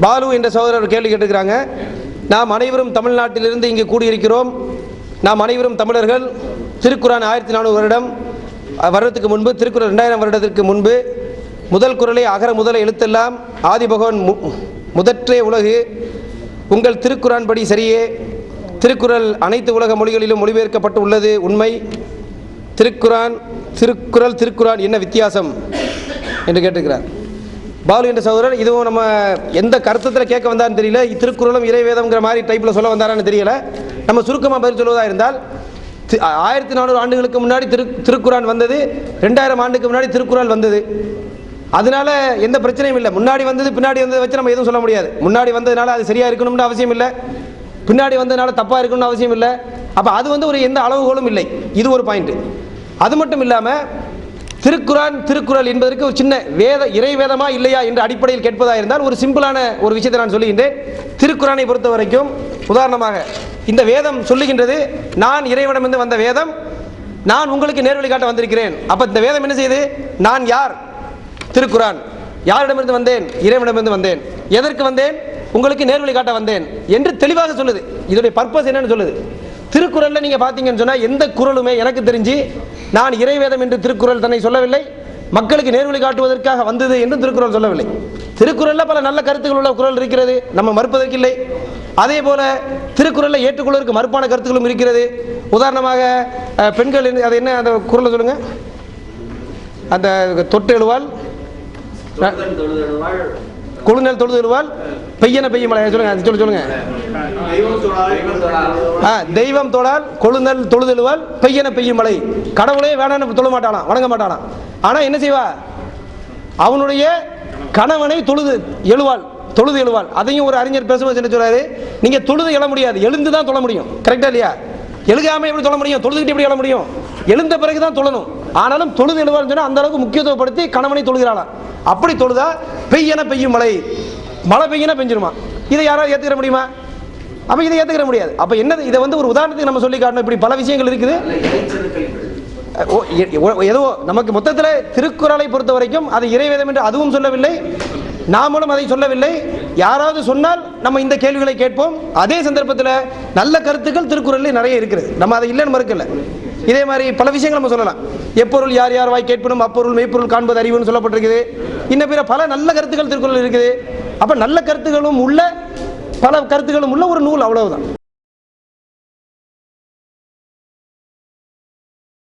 பாலு என்ற சகோதரர் கேள்வி கேட்டுக்கிறாங்க நாம் அனைவரும் தமிழ்நாட்டிலிருந்து இங்கு கூடியிருக்கிறோம். நாம் அனைவரும் தமிழர்கள். திருக்குறான் ஆயிரத்தி நானூறு வருடம் வருடத்துக்கு முன்பு திருக்குறள் ரெண்டாயிரம் வருடத்திற்கு முன்பு முதல் குரலை அகர முதல எழுத்தெல்லாம் ஆதிபகவன் மு முதற்றே உலகு. உங்கள் திருக்குறான் படி சரியே. திருக்குறள் அனைத்து உலக மொழிகளிலும் மொழிபெயர்க்கப்பட்டு உள்ளது உண்மை. திருக்குரான் திருக்குறள் திருக்குரான் என்ன வித்தியாசம்? என்று கேட்டுக்கிறார் பாலு என்ற சகோதரர் இதுவும் நம்ம எந்த கருத்தத்தில் கேட்க வந்தான்னு தெரியல. திருக்குறளும் இறைவேதம்ங்கிற மாதிரி டைப்பில் சொல்ல வந்தாரான்னு தெரியல. நம்ம சுருக்கமாக பதில் சொல்வதாக இருந்தால் ஆயிரத்தி நானூறு ஆண்டுகளுக்கு முன்னாடி திரு திருக்குறான் வந்தது ரெண்டாயிரம் ஆண்டுக்கு முன்னாடி திருக்குறள் வந்தது. அதனால எந்த பிரச்சனையும் இல்லை. முன்னாடி வந்தது பின்னாடி வந்ததை வச்சு நம்ம எதுவும் சொல்ல முடியாது. முன்னாடி வந்ததுனால அது சரியாக இருக்கணும்னு அவசியம் இல்லை. பின்னாடி வந்ததுனால தப்பாக இருக்கணும்னு அவசியம் இல்லை. அப்போ அது வந்து ஒரு எந்த அளவுகோலும் இல்லை. இது ஒரு பாயிண்ட் அது மட்டும் இல்லாமல் திருக்குரான் திருக்குறள் என்பதற்கு ஒரு சின்ன வேத இறை வேதமா இல்லையா என்ற அடிப்படையில் கேட்பதாக இருந்தால் ஒரு சிம்பிளான ஒரு விஷயத்தை நான் சொல்லுகின்றேன். திருக்குறானை பொறுத்த வரைக்கும் உதாரணமாக இந்த வேதம் சொல்லுகின்றது நான் இறைவனமிருந்து வந்த வேதம் நான் உங்களுக்கு நேர்வழி காட்ட வந்திருக்கிறேன். அப்ப இந்த வேதம் என்ன செய்யுது? நான் யார்? திருக்குறான். யாரிடமிருந்து வந்தேன்? இறைவனிடமிருந்து வந்தேன். எதற்கு வந்தேன்? உங்களுக்கு நேர்வழி காட்ட வந்தேன் என்று தெளிவாக சொல்லுது. இதோடைய பர்பஸ் என்னன்னு சொல்லுது. திருக்குறளில் நீங்கள் பார்த்தீங்கன்னு சொன்னால் எந்த குறளுமே எனக்கு தெரிஞ்சு நான் இறைவேதம் என்று திருக்குறள் தன்னை சொல்லவில்லை. மக்களுக்கு நேர்வழி காட்டுவதற்காக வந்தது என்று திருக்குறள் சொல்லவில்லை. திருக்குறளில் பல நல்ல கருத்துக்கள் உள்ள குறள் இருக்கிறது. நம்ம மறுப்பதற்கில்லை. அதே போல திருக்குறளில் ஏற்றுக்கொள்வதற்கு மறுப்பான கருத்துக்களும் இருக்கிறது. உதாரணமாக பெண்கள் என்ன- அது என்ன அந்த குரலை சொல்லுங்க? அந்த தொட்டு எழுவால் கொழுநல் தொழுது எழுவால் பெய்யன பெய்ய மழை சொல்லுங்க அது சொல்லு சொல்லுங்க. ஆ, தெய்வம் தொழால் கொழுநல் தொழுது எழுவால் பெய்யன பெய்யும் மழை. கடவுளே வேணான்னு தொழ மாட்டானா வணங்க மாட்டானா ஆனா என்ன செய்வா? அவனுடைய கணவனை தொழுது எழுவாள் தொழுது எழுவாள். அதையும் ஒரு அறிஞர் பேசும்போது என்ன சொல்றாரு? நீங்க தொழுது எழ முடியாது எழுந்து தான் தொழ முடியும். கரெக்டா இல்லையா? எழுகாம எப்படி தொழ முடியும்? தொழுதுகிட்டு எப்படி எழ முடியும்? எழுந்த பிறகு தான் தொழணும். ஆனாலும் தொழுது எழுவாள்னு சொன்னா அந்த அளவுக்கு முக்கியத்துவப்படுத்தி கணவனை தொழுகிறாளாம். அப்படி தொழுதா பெய்யன பெய்யும் மழை. மழை பெய்யன பெஞ்சிருமா? இதை யாராவது ஏத்துக்கிற முடியுமா? அப்ப இதை ஏத்துக்கிற முடியாது. அப்ப என்னது? இதை வந்து ஒரு உதாரணத்துக்கு நம்ம சொல்லி காட்டணும். இப்படி பல விஷயங்கள் இருக்குது. ஏதோ நமக்கு மொத்தத்தில் திருக்குறளை பொறுத்த வரைக்கும் அது இறைவேதம் என்று அதுவும் சொல்லவில்லை. நாமளும் அதை சொல்லவில்லை. யாராவது சொன்னால் நம்ம இந்த கேள்விகளை கேட்போம். அதே சந்தர்ப்பத்தில் நல்ல கருத்துக்கள் திருக்குறளில் நிறைய இருக்கிறது. நம்ம அதை இல்லைன்னு மறுக்கல. இதே மாதிரி பல விஷயங்கள் நம்ம சொல்லலாம். எப்பொருள் யார் யார் வாய் கேட்பனும் அப்பொருள் மெய்ப்பொருள் காண்பது அறிவுன்னு சொல்லப்பட்டிருக்குது. இன்னும் பிற பல நல்ல கருத்துக்கள் திருக்குறள் இருக்குது. அப்ப நல்ல கருத்துக்களும் உள்ள பல கருத்துக்களும் உள்ள ஒரு நூல் அவ்வளவுதான்.